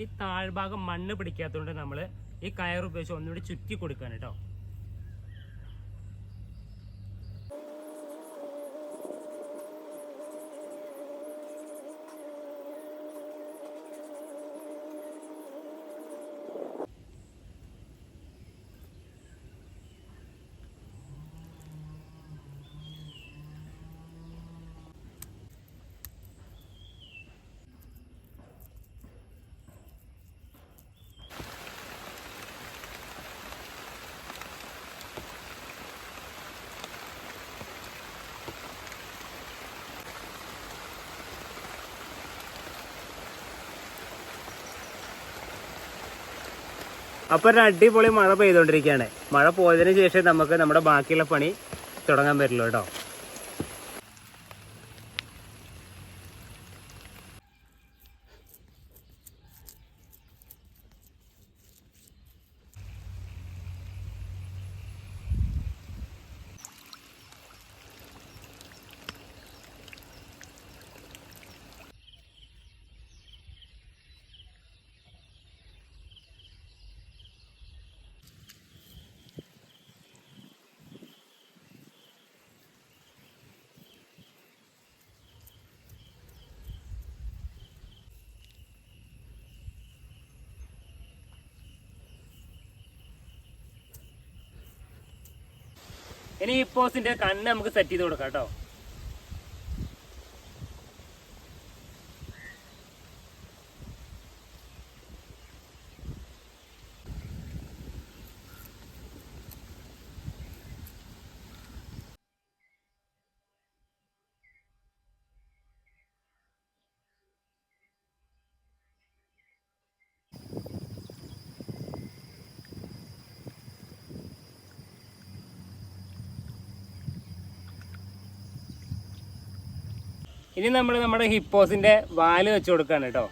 ഈ താഴ്ഭാഗം മണ്ണ് പിടിക്കാത്തതുകൊണ്ട് നമ്മൾ ഈ കയർ ഉപയോഗിച്ച് ഒന്നുകൂടി ചുറ്റി കൊടുക്കാൻ കേട്ടോ. അപ്പോൾ ഒരു അടിപൊളി മഴ പെയ്തുകൊണ്ടിരിക്കുകയാണ് മഴ പോയതിന് ശേഷം നമുക്ക് നമ്മുടെ ബാക്കിയുള്ള പണി തുടങ്ങാൻ പറ്റുള്ളൂ കേട്ടോ. ഇനി ഈ പോസിന്റെ കണ്ണ് നമുക്ക് സെറ്റ് ചെയ്ത് കൊടുക്കാം കേട്ടോ. ഇനി നമ്മൾ നമ്മുടെ ഹിപ്പോസിന്റെ വാൽ വെച്ച് കൊടുക്കാണ് കേട്ടോ.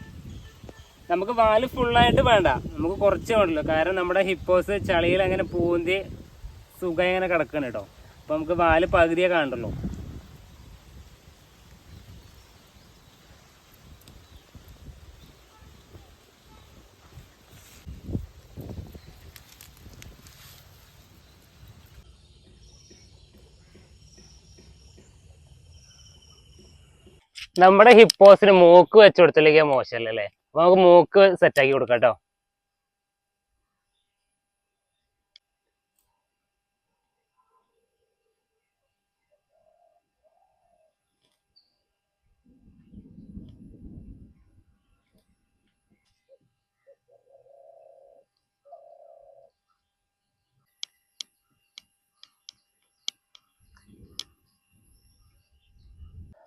നമുക്ക് വാൽ ഫുള്ളായിട്ട് വേണ്ട. നമുക്ക് കുറച്ച് വേണ്ടല്ലോ കാരണം നമ്മുടെ ഹിപ്പോസ് ചളിയിൽ അങ്ങനെ പൂന്തി സുഖം ഇങ്ങനെ കിടക്കണം കേട്ടോ. അപ്പൊ നമുക്ക് വാൽ പകുതിയേ കാണുള്ളൂ നമ്മുടെ ഹിപ്പോസിന് മൂക്ക് വെച്ചു കൊടുത്തില്ലെങ്കിൽ മോശമല്ലേ? നമുക്ക് മൂക്ക് സെറ്റാക്കി കൊടുക്കാം കേട്ടോ.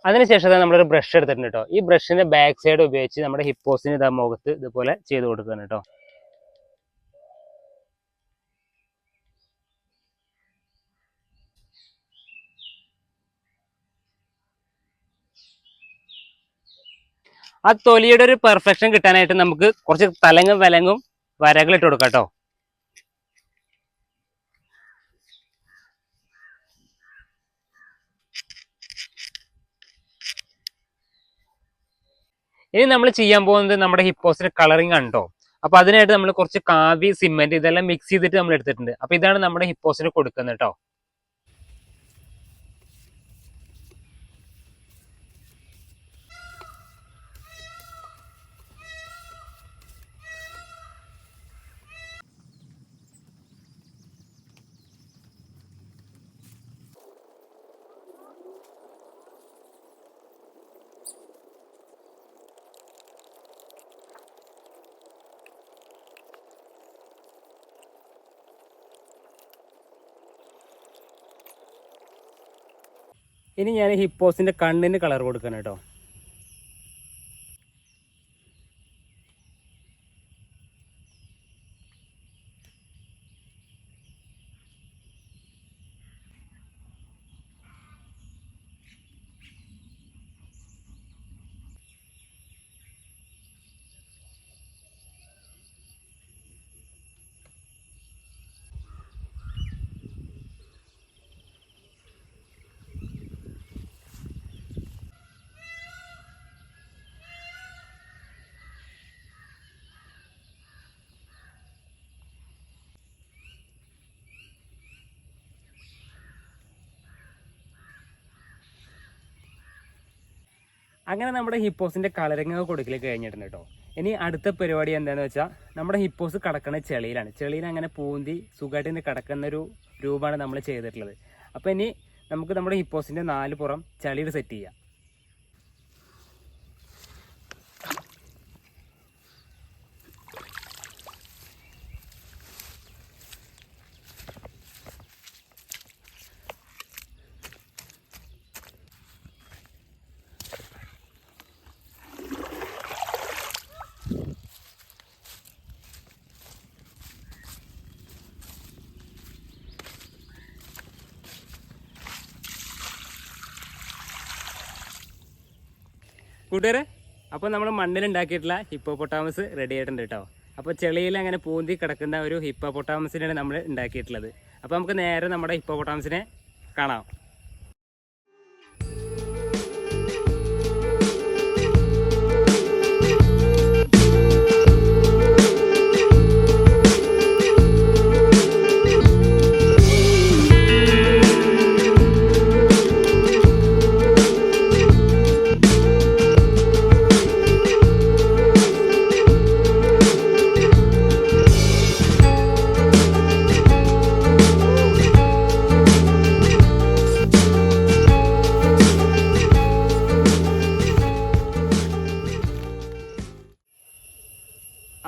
അതിനുശേഷം തന്നെ നമ്മളൊരു ബ്രഷ് എടുത്തിട്ടുണ്ട് കേട്ടോ ഈ ബ്രഷിന്റെ ബാക്ക് സൈഡ് ഉപയോഗിച്ച് നമ്മുടെ ഹിപ്പോസിന് ഇതാ മുഖത്ത് ഇതുപോലെ ചെയ്ത് കൊടുക്കുകയാണ് കേട്ടോ ആ തൊലിയുടെ ഒരു പെർഫെക്ഷൻ കിട്ടാനായിട്ട് നമുക്ക് കുറച്ച് തലങ്ങും വിലങ്ങും വരകൾ ഇട്ട് കൊടുക്കാം കേട്ടോ ഇനി നമ്മൾ ചെയ്യാൻ പോകുന്നത് നമ്മുടെ ഹിപ്പോസിന്റെ കളറിങ് ഉണ്ടോ അപ്പൊ അതിനായിട്ട് നമ്മൾ കുറച്ച് കാവി സിമെന്റ് ഇതെല്ലാം മിക്സ് ചെയ്തിട്ട് നമ്മൾ എടുത്തിട്ടുണ്ട്. അപ്പൊ ഇതാണ് നമ്മുടെ ഹിപ്പോസിന് കൊടുക്കുന്നത് കേട്ടോ ഇനി ഞാൻ ഹിപ്പോസിന്റെ കണ്ണിന് കളർ കൊടുക്കണം കേട്ടോ അങ്ങനെ നമ്മുടെ ഹിപ്പോസിന്റെ കളറിങ് കൊടുക്കൽ കഴിഞ്ഞിട്ടുണ്ട് കേട്ടോ. ഇനി അടുത്ത പരിപാടി എന്താണെന്ന് വെച്ചാൽ നമ്മുടെ ഹിപ്പോസ് കിടക്കുന്ന ചെളിയിലാണ്. ചെളിയിൽ അങ്ങനെ പൂന്തി സുഖമായിട്ട് ഇന്ന് കിടക്കുന്ന ഒരു രൂപമാണ് നമ്മൾ ചെയ്തിട്ടുള്ളത്. അപ്പോൾ ഇനി നമുക്ക് നമ്മുടെ ഹിപ്പോസിന്റെ നാല് പുറം ചളിയിൽ സെറ്റ് ചെയ്യാം. കൂട്ടുകാരെ അപ്പോൾ നമ്മൾ മണ്ണിൽ ഉണ്ടാക്കിയിട്ടുള്ള ഹിപ്പോപ്പൊട്ടാമസ് റെഡി ആയിട്ടുണ്ട് കേട്ടോ. അപ്പോൾ ചെളിയിൽ അങ്ങനെ പൂന്തി കിടക്കുന്ന ഒരു ഹിപ്പോ പൊട്ടാമസിനാണ് നമ്മൾ ഉണ്ടാക്കിയിട്ടുള്ളത്. അപ്പോൾ നമുക്ക് നേരെ നമ്മുടെ ഹിപ്പോ പൊട്ടാമസിനെ കാണാം.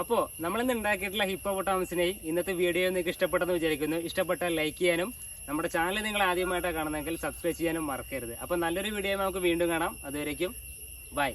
അപ്പോൾ നമ്മളിന്ന് ഉണ്ടാക്കിയിട്ടുള്ള ഹിപ്പോപൊട്ടാമസിനെ ഇന്നത്തെ വീഡിയോ നിങ്ങൾക്ക് ഇഷ്ടപ്പെട്ടെന്ന് വിചാരിക്കുന്നു. ഇഷ്ടപ്പെട്ടാൽ ലൈക്ക് ചെയ്യാനും നമ്മുടെ ചാനൽ നിങ്ങൾ ആദ്യമായിട്ടാണ് കാണുന്നതെങ്കിൽ സബ്സ്ക്രൈബ് ചെയ്യാനും മറക്കരുത്. അപ്പോൾ നല്ലൊരു വീഡിയോ നമുക്ക് വീണ്ടും കാണാം. അതുവരേക്കും ബൈ